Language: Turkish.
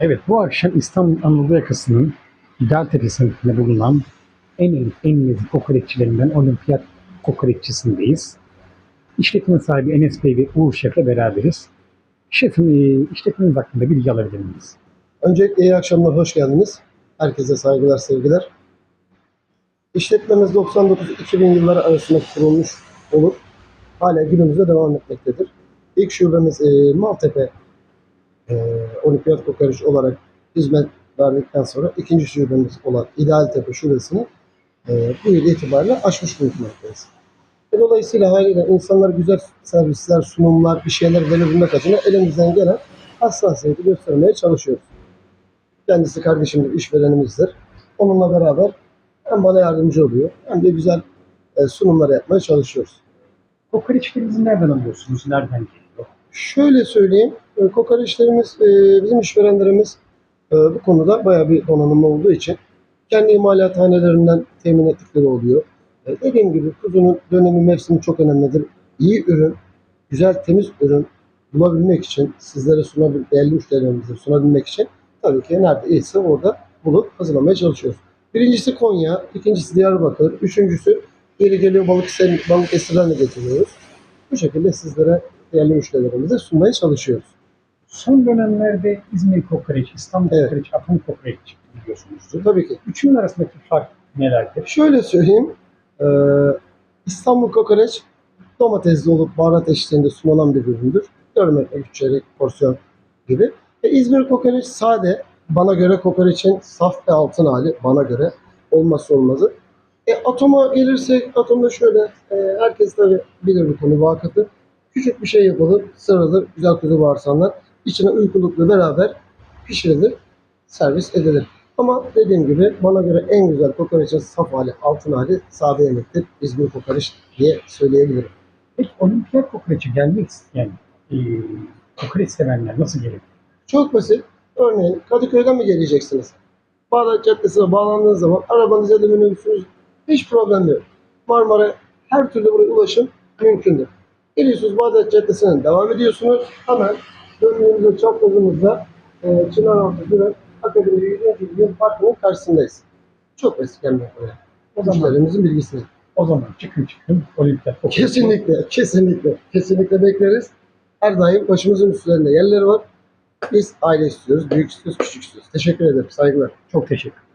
Evet, bu akşam İstanbul Anadolu yakasının İdeal Tepesi'nde bulunan en en, en leziz kokoreççilerinden Olimpiyat Kokoreççisi'ndeyiz. İşletmenin sahibi Enes Bey ve Uğur Şef'le beraberiz. Şefim, e, işletmeniz hakkında bilgi alabilir miyiz? Öncelikle iyi akşamlar, hoş geldiniz. Herkese saygılar, sevgiler. İşletmemiz 99-2000 yılları arasında kurulmuş olup hala günümüzde devam etmektedir. İlk şubemiz e, Maltepe e, Olimpiyat Kokoreç olarak hizmet verdikten sonra ikinci şubemiz olan İdealtepe şubesini e, bu yıl itibariyle açmış bulunmaktayız. E, Dolayısıyla haliyle insanlar güzel servisler, sunumlar, bir şeyler verebilmek adına elimizden gelen hassasiyeti göstermeye çalışıyoruz. Kendisi kardeşimdir, işverenimizdir. Onunla beraber hem bana yardımcı oluyor hem de güzel e, sunumlar yapmaya çalışıyoruz. Kokoreçlerinizi nereden alıyorsunuz? Nereden geliyor? Şöyle söyleyeyim, e, kokoreçlerimiz, bizim işverenlerimiz e, bu konuda bayağı bir donanımlı olduğu için kendi imalathanelerinden temin ettikleri oluyor. E, dediğim gibi kuzunun dönemi, mevsimi çok önemlidir. İyi ürün, güzel, temiz ürün bulabilmek için, sizlere sunabilmek, değerli müşterilerimize sunabilmek için tabii ki nerede iyiyse orada bulup hazırlamaya çalışıyoruz. Birincisi Konya, ikincisi Diyarbakır, üçüncüsü geri geliyor Balıkesir, Balıkesir'den de getiriyoruz. Bu şekilde sizlere değerli müşterilerimize sunmaya çalışıyoruz. Son dönemlerde İzmir kokoreç, İstanbul Evet. kokoreç, Afyon kokoreç çıktı biliyorsunuzdur. Tabii ki. Üçünün arasındaki fark nelerdir? Şöyle söyleyeyim. eee, İstanbul kokoreç domatesli olup baharat eşliğinde sunulan bir üründür. Görmek üç çeyrek porsiyon gibi. E, İzmir kokoreç sade. Bana göre kokoreçin saf ve altın hali. Bana göre olmazsa olmazı. E, atoma gelirsek atomda şöyle e, herkes tabi bilir bu konu vakıfı. Küçük bir şey yapılır, sırılır, güzel kuzu bağırsanlar. İçine uykulukla beraber pişirilir, servis edilir. Ama dediğim gibi bana göre en güzel kokoreçin saf hali, altın hali sade yemektir. İzmir kokoreç diye söyleyebilirim. Peki olimpiyat kokoreçi gelmek isteyen e, kokoreç sevenler nasıl gelir? Çok basit. Örneğin Kadıköy'den mi geleceksiniz? Bağdat Caddesi'ne bağlandığınız zaman arabanız ya da minibüsünüz hiç problem yok. Marmara her türlü buraya ulaşım mümkündür. Geliyorsunuz Bağdat Caddesi'ne devam ediyorsunuz. Hemen döndüğünüzde çaprazımızda e, Çınaraltı Güven Akademi 100. Yıl Parkı'nın karşısındayız. Çok basit gelmek buraya. O Müşterimizin bilgisini. o zaman çıkın çıkın olimpiyat kokoreçi. Kesinlikle, kesinlikle, kesinlikle bekleriz. Her daim başımızın üstlerinde yerleri var. Biz aile istiyoruz, büyük istiyoruz, küçük istiyoruz. Teşekkür ederim, saygılar. Çok teşekkür